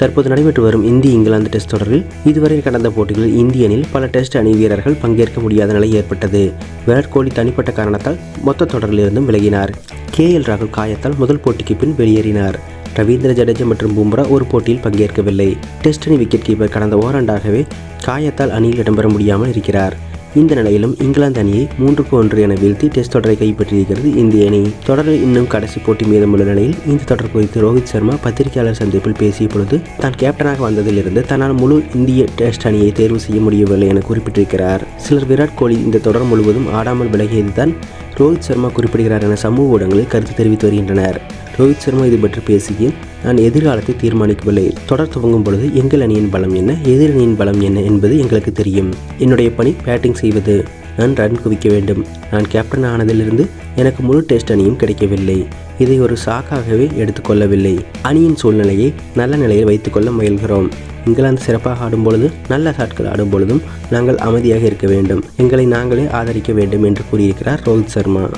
தற்போது நடைபெற்று வரும் இந்திய இங்கிலாந்து டெஸ்ட் தொடரில் இதுவரை கடந்த போட்டிகளில் இந்திய அணியில் பல டெஸ்ட் அணி வீரர்கள் பங்கேற்க முடியாத நிலை ஏற்பட்டது. விராட் கோலி தனிப்பட்ட காரணத்தால் மொத்த தொடரிலிருந்தும் விலகினார். கே எல் ராகுல் காயத்தால் முதல் போட்டிக்கு பின் வெளியேறினார். ரவீந்திர ஜடேஜா மற்றும் பும்ரா ஒரு போட்டியில் பங்கேற்கவில்லை. டெஸ்ட் அணி விக்கெட் கீப்பர் கடந்த ஓராண்டாகவே காயத்தால் அணியில் இடம்பெற முடியாமல் இருக்கிறார். இந்த நிலையிலும் இங்கிலாந்து அணியை மூன்றுக்கு ஒன்று என வீழ்த்தி டெஸ்ட் தொடரை கைப்பற்றியிருக்கிறது இந்திய அணி. தொடரில் இன்னும் கடைசி போட்டி மீதமுள்ள நிலையில் இந்த தொடர் குறித்து ரோஹித் சர்மா பத்திரிகையாளர் சந்திப்பில் பேசிய பொழுது தான் கேப்டனாக வந்ததிலிருந்து தன்னால் முழு இந்திய டெஸ்ட் அணியை தேர்வு செய்ய முடியவில்லை என குறிப்பிட்டிருக்கிறார். சிலர் விராட் கோலி இந்த தொடர் முழுவதும் ஆடாமல் விலகியதுதான் ரோஹித் சர்மா குறிப்பிடுகிறார் என சமூக ஊடகங்களில் கருத்து தெரிவித்து வருகின்றனர். ரோஹித் சர்மா இது பற்றி பேசுகையில் நான் எதிர்காலத்தை தீர்மானிக்கவில்லை. தொடர் துவங்கும் பொழுது எங்கள் அணியின் பலம் என்ன? எதிர் அணியின் பலம் என்ன என்பது எங்களுக்கு தெரியும். என்னுடைய பணி பேட்டிங் செய்வது. நான் ரன் குவிக்க வேண்டும். நான் கேப்டன் ஆனதிலிருந்து எனக்கு முழு டெஸ்ட் அணியும் கிடைக்கவில்லை. இதை ஒரு சாக்காகவே எடுத்துக்கொள்ளவில்லை. அணியின் சூழ்நிலையை நல்ல நிலையில் வைத்துக்கொள்ள முயல்கிறோம். இங்கிலாந்து சிறப்பாக ஆடும் பொழுது நல்ல ஷாட்கள் ஆடும் பொழுதும் நாங்கள் அமைதியாக இருக்க வேண்டும். எங்களை நாங்களே ஆதரிக்க வேண்டும் என்று கூறியிருக்கிறார் ரோஹித் சர்மா.